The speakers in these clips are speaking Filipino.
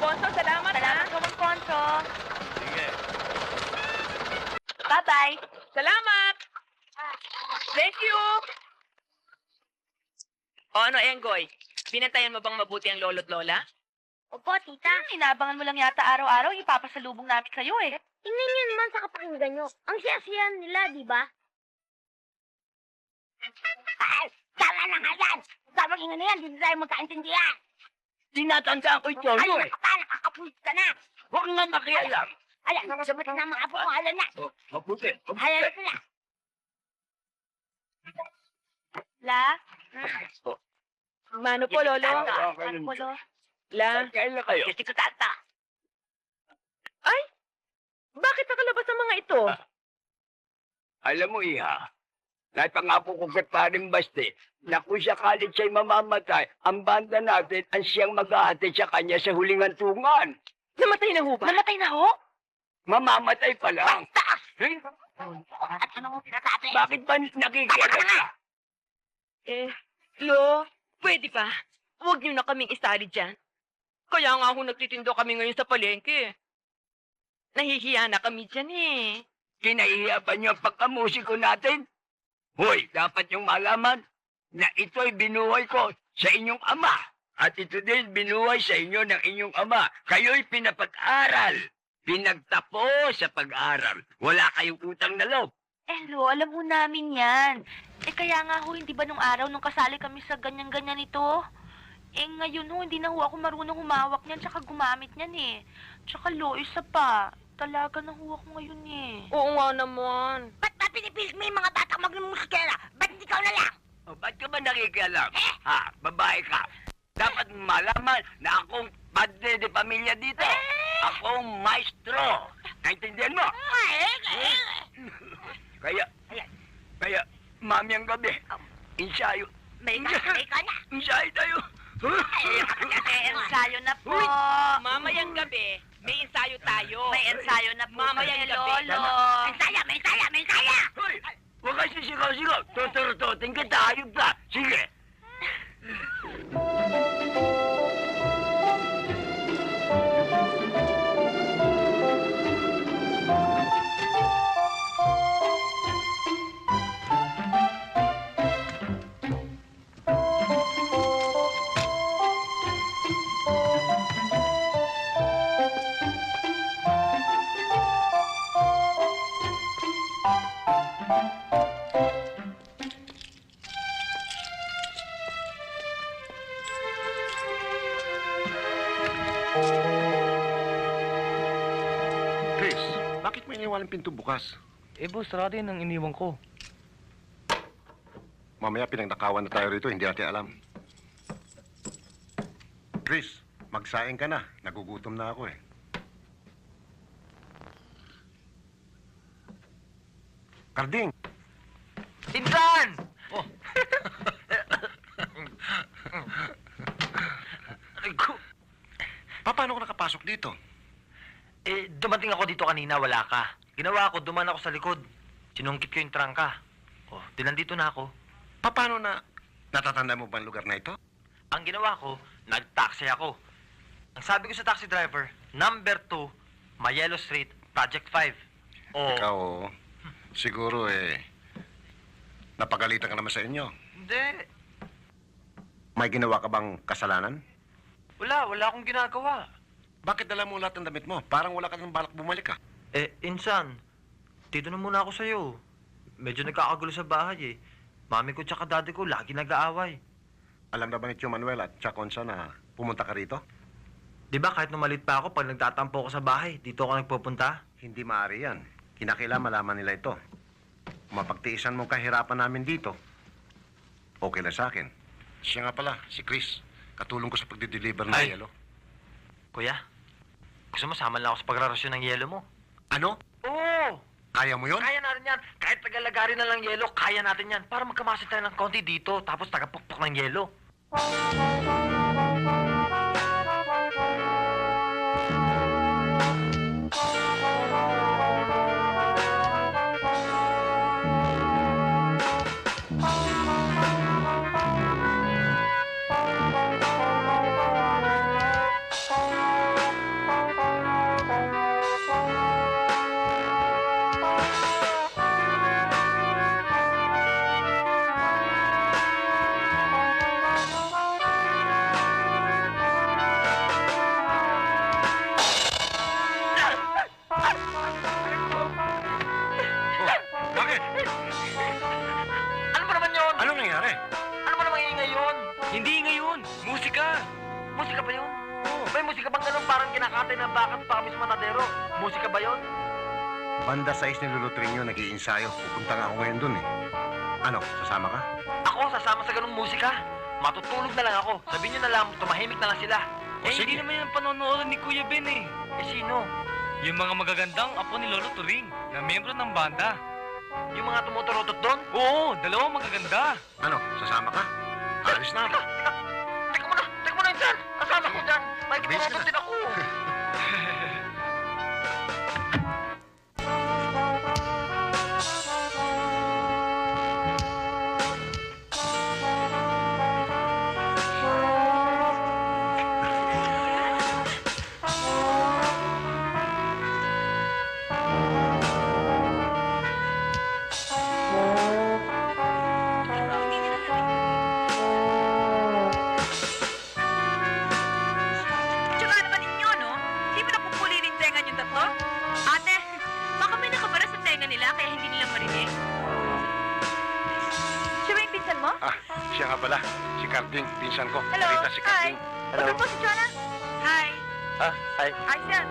Mamponso, salamat, Salamat ha? po, Monponso. Sige. Bye-bye. Salamat! Thank you! O ano, Enggoy? Binantayan mo bang mabuti ang lolo't lola? Opo, tita. Inabangan mo lang yata araw-araw, ipapasalubong namin sa'yo eh. Tingnan niyo naman sa kapakinggan niyo. Ang siya-siya nila, di ba? Tama na nga yan! Sa pakinggan na yan, hindi tayo magkaintindihan! Tinatandaan ko ito, Ay, ano eh. nakapa, nakapulit ka na! Huwag nga makialam. Alam, sabot na mga apo ko, alam na! Oh, mabuti. Alam na sila! La? Mano po, lolo? Ah, Ano po, lo? La? Kailan kayo? Kasi ko tata! Bakit nakalabas ang mga ito? Alam mo, Iha, kahit pangako ko kay Paring Basti, na kung sakalit siya'y mamamatay, ang banda natin ang siyang mag-ahatid sa kanya sa huling antungan. Namatay na ho ba? Namatay na ho? Mamamatay pa lang. Taas! Eh, At ano mo sinasabi? bakit ba nakikialam ka? Eh, lo, pwede ba? Huwag niyo na kaming isali dyan. Kaya nga ho nagtitindo kami ngayon sa palengke. Nahihiya na kami dyan eh. Kinahiya ba niyo ang pagkamusiko natin? Hoy, dapat yung malaman na ito'y binuhay ko sa inyong ama. At ito din binuhay sa inyo ng inyong ama. Kayo'y pinapag-aral. Pinagtapo sa pag-aral. Wala kayong utang na loob. Eh, lo, alam mo namin yan. Eh, kaya nga ho, hindi ba nung araw nung kasali kami sa ganyan-ganyan ito? Eh, ngayon ho, hindi na ho ako marunong humawak niyan tsaka gumamit niyan eh. Tsaka lo, isa pa. Talaga na ho ako ngayon eh. Oo nga naman. Ba't ba pinipilit mo yung mga bata magmusikera? Ba't ikaw na lang? O, ba't ka ba nakikialam? Ha, babae ka. Dapat malaman na akong padre de pamilya dito. Akong maestro. Naintindihan mo? Ay, ay, Kaya, kaya, mami ang gabi. Ensayo. may kasabay ka na! Ensayo tayo. Eh, ensayo na po. Mamayang gabi, may ensayo tayo. May ensayo na po Mamayang gabi. Lolo. May saya, may saya, may saya! Hoy! Huwag ka sisigaw-sigaw. Tuturututin kita. Hayop ka. Chris, bakit mo iniwan ang pinto bukas? Eh, boss, sarado yun ang iniwan ko. Mamaya pinagnakawan na tayo rito, hindi natin alam. Chris, magsaing ka na. Nagugutom na ako eh. Karding, Insan! Oh. Aray ko. pa- nakapasok dito? Eh, dumating ako dito kanina, wala ka. Ginawa ko, duman ako sa likod. Sinungkit ko yung trangka. Oh, di nandito na ako. Pa- paano na... Natatanda mo ba ang lugar na ito? Ang ginawa ko, nag-taxi ako. Ang sabi ko sa taxi driver, number 2, Mayelo Street, Project 5. Oh, Ikaw, oo. siguro eh... Napagalitan ka naman sa inyo. hindi. May ginawa ka bang kasalanan? Wala, wala akong ginagawa. Bakit dala mo lahat ng damit mo? Parang wala ka ng balak bumalik ka. Eh, insan, dito na muna ako sa'yo. Medyo nagkakagulo sa bahay eh. Mami ko tsaka daddy ko lagi nag-aaway. Alam na ba ni Tio Manuel at Cha Concha na pumunta ka rito? Di ba kahit nung malit pa ako, pag nagtatampo ko sa bahay, dito ako nagpupunta? Hindi maaari yan. Kinakailangan malaman nila ito. Kung mapagtiisan mo kahirapan namin dito, okay lang sa akin. Siya nga pala, si Chris. Katulong ko sa pagdi-deliver ng Ay. yelo. Kuya, gusto mo sama lang ako sa pagrarasyon ng yelo mo? Ano? Oo! Kaya mo yun? Kaya natin yan. Kahit tagalagari na lang yelo, kaya natin yan. Para magkamasin tayo ng konti dito, tapos tagapukpok ng yelo. Hindi ngayon. Musika. Musika ba yun? Oo. May musika bang ganun parang kinakatay na bakat pa kami sa matadero? Musika ba yun? Banda 6 ni Lulutring nag-iinsayo. Pupunta nga ako ngayon dun eh. Ano, sasama ka? Ako, sasama sa ganung musika. Matutulog na lang ako. Sabihin nyo na lang, tumahimik na lang sila. O, eh, sige. hindi naman yung panonood ni Kuya Ben eh. Eh, sino? Yung mga magagandang apo ni Lolo Turing, na miyembro ng banda. Yung mga tumuturotot doon? Oo, dalawang magaganda. Ano, sasama ka? Alis na. Teka, teka. Teka muna, teka muna dyan. Kasama ko dyan. Tumuturotot na. din ako. pala. Si Carding, pinsan ko. Hello, Marita si Carding. Hello. po si Jonah? Hi. Ha? Hi. Yan.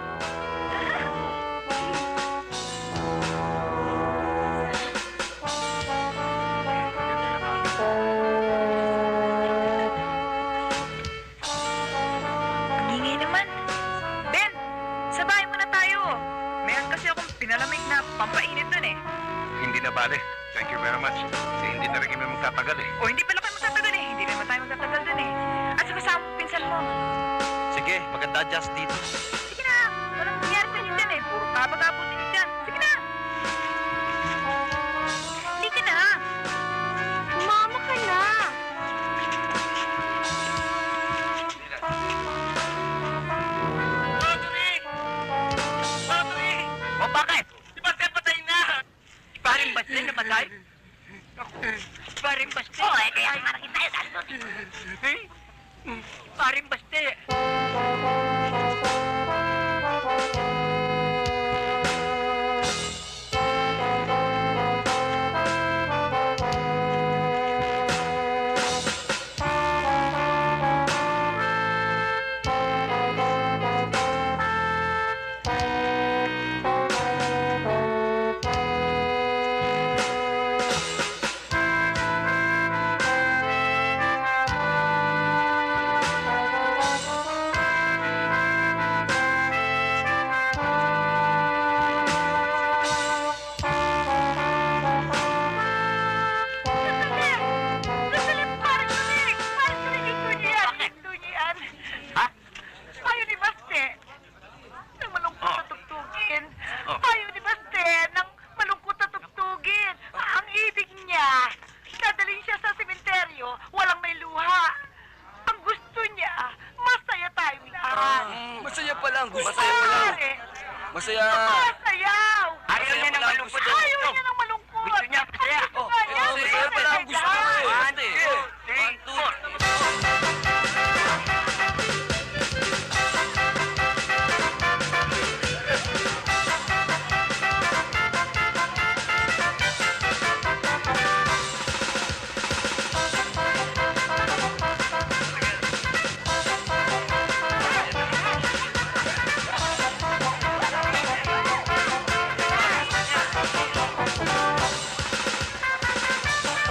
Ang ingay naman. Ben, sa bahay muna tayo. Meron kasi akong pinalamig na pampainit dun eh. Hindi na bale. Thank you very much. Eh, hindi na rin kami magtatagal eh. O hindi just dito.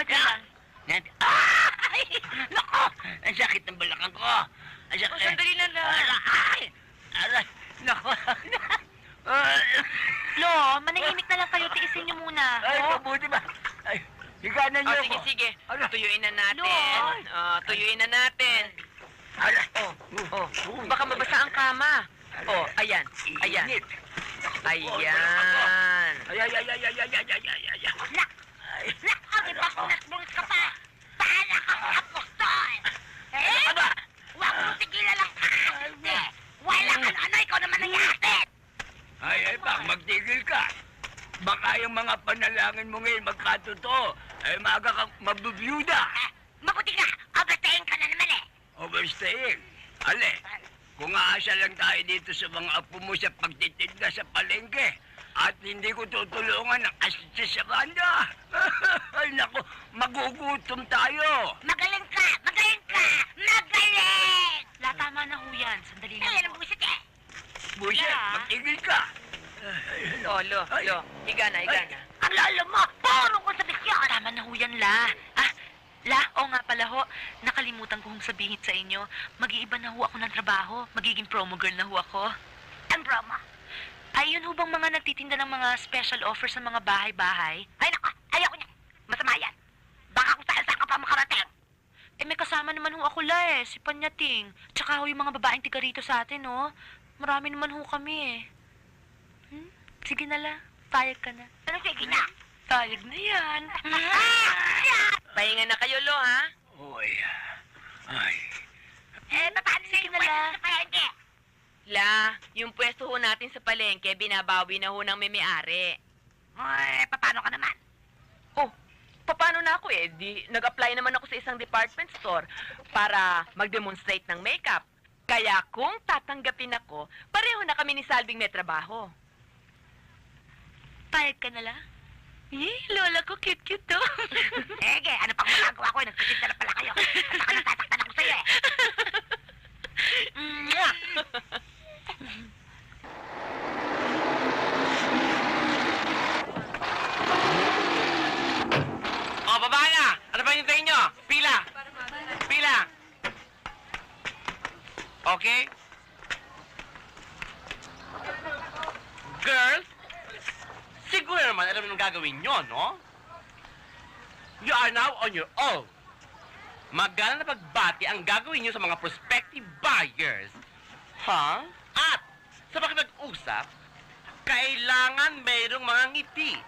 ba dyan lang? Ah! Ay! Nako! Ang sakit ng balakang ko! Ang sakit. O, sandali na lang. Ay! Aray! Nako! Lo, manahimik na lang kayo. Tiisin niyo muna. Ay, oh. mabuti ba? Ay, higanan niyo oh, sige, ako. sige. Ano? Tuyuin na natin. Lo! Oh, tuyuin na natin. Aray! Oh, oh. oh, oh baka mabasa ang kama. Oh, ayan. Ayan. Init. Ayan. Ay, ay, ay, ay, ay, ay, ay, ay, ay, ay, ay, ay, ay, ay, ay, yung mga panalangin mo ngayon magkatotoo. Ay, maaga kang mabubiyuda. Eh, mabuti ka! Abatayin ka na naman eh! Overstaying. Ale, kung aasa lang tayo dito sa mga apo mo sa pagtitinda sa palengke, at hindi ko tutulungan ang asitsa sa banda. Ay, naku, magugutom tayo. Magaling ka! Magaling ka! Magaling! La, tama na ho yan. Sandali lang Kaya po. ng busit eh! Buset, Yeah. magtigil ka. Oh, lo, lo. Higa na, higa na. Ang lolo mo! Puro ko sa bisyon! Tama na ho yan, La. Ah, La, o nga pala ho, nakalimutan ko hong sabihin sa inyo, mag-iiba na ho ako ng trabaho. Magiging promo girl na ho ako. Ang broma! Ay, yun ho bang mga nagtitinda ng mga special offer sa mga bahay-bahay? Ay, naku! Ayoko niya! Masama yan! Baka kung saan saan ka pa makarating! Eh, may kasama naman ho ako, La, eh. Si Panyating. Tsaka ho yung mga babaeng tiga rito sa atin, oh. Marami naman ho kami, eh. Hmm? Sige na, La. Payag ka na. Ano sige na? Payag na yan. Pahinga na kayo, lo, ha? Uy, ay, Eh, paano na Sige na, La. La, yung pwesto ho natin sa palengke, binabawi na ho ng may-ari. Eh, paano ka naman? Oh, paano na ako eh? Di, nag-apply naman ako sa isang department store para mag-demonstrate ng makeup. Kaya kung tatanggapin ako, pareho na kami ni Salving may trabaho. Payag ka na, La. Eh, lola ko, cute-cute to. Ege, ano pang magagawa ko? Nagtitinda na pala kayo. At saka natataktan ako sa'yo eh. Mwah! O, baba na! Ano ba hintayin nyo? Pila! Pila! Okay? Girls, siguro naman alam nyo gagawin nyo, no? You are now on your own. Magana na pagbati ang gagawin nyo sa mga prospective buyers. Ha? At sa pakipag-usap, kailangan mayroong mga ngiti.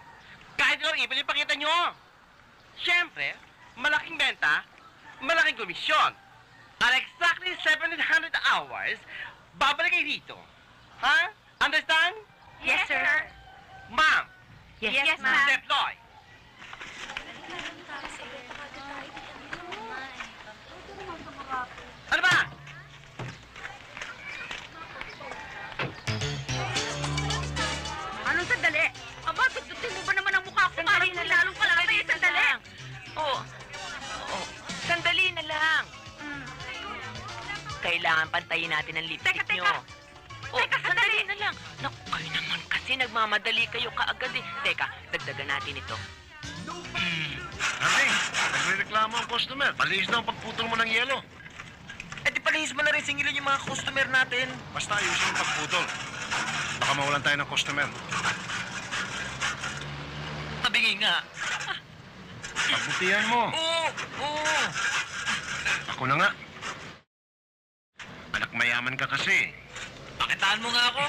Kahit lang ipin ipakita nyo. Siyempre, malaking benta, malaking komisyon. At exactly 700 hours, babalik kayo dito. Ha? Understand? Yes, sir. Ma'am, Yes, Yes, ma'am. deploy. Ano ba? Anong sandali? Aba, tututin mo ba naman ang mukha ko? Sandali Parang na lang. sinalong ka lang Sandali kayo, na sandali. lang. Oh. oh. Sandali na lang. Mm. Kailangan pantayin natin ang lipstick Teka, teka. nyo. Oh, Teka, sandali na lang. Naku, kayo kasi nagmamadali kayo kaagad eh. Teka, dagdagan natin ito. Darling, nagre-reklamo ang customer. Palihis na ang pagputol mo ng yelo. Eh di palihis mo na rin singilan yung mga customer natin. Basta ayusin ang pagputol. Baka mawalan tayo ng customer. Tabingi nga. Pagbutihan mo. Oo, oo. Ako na nga. Anak mayaman ka kasi. Pakitaan mo nga ako.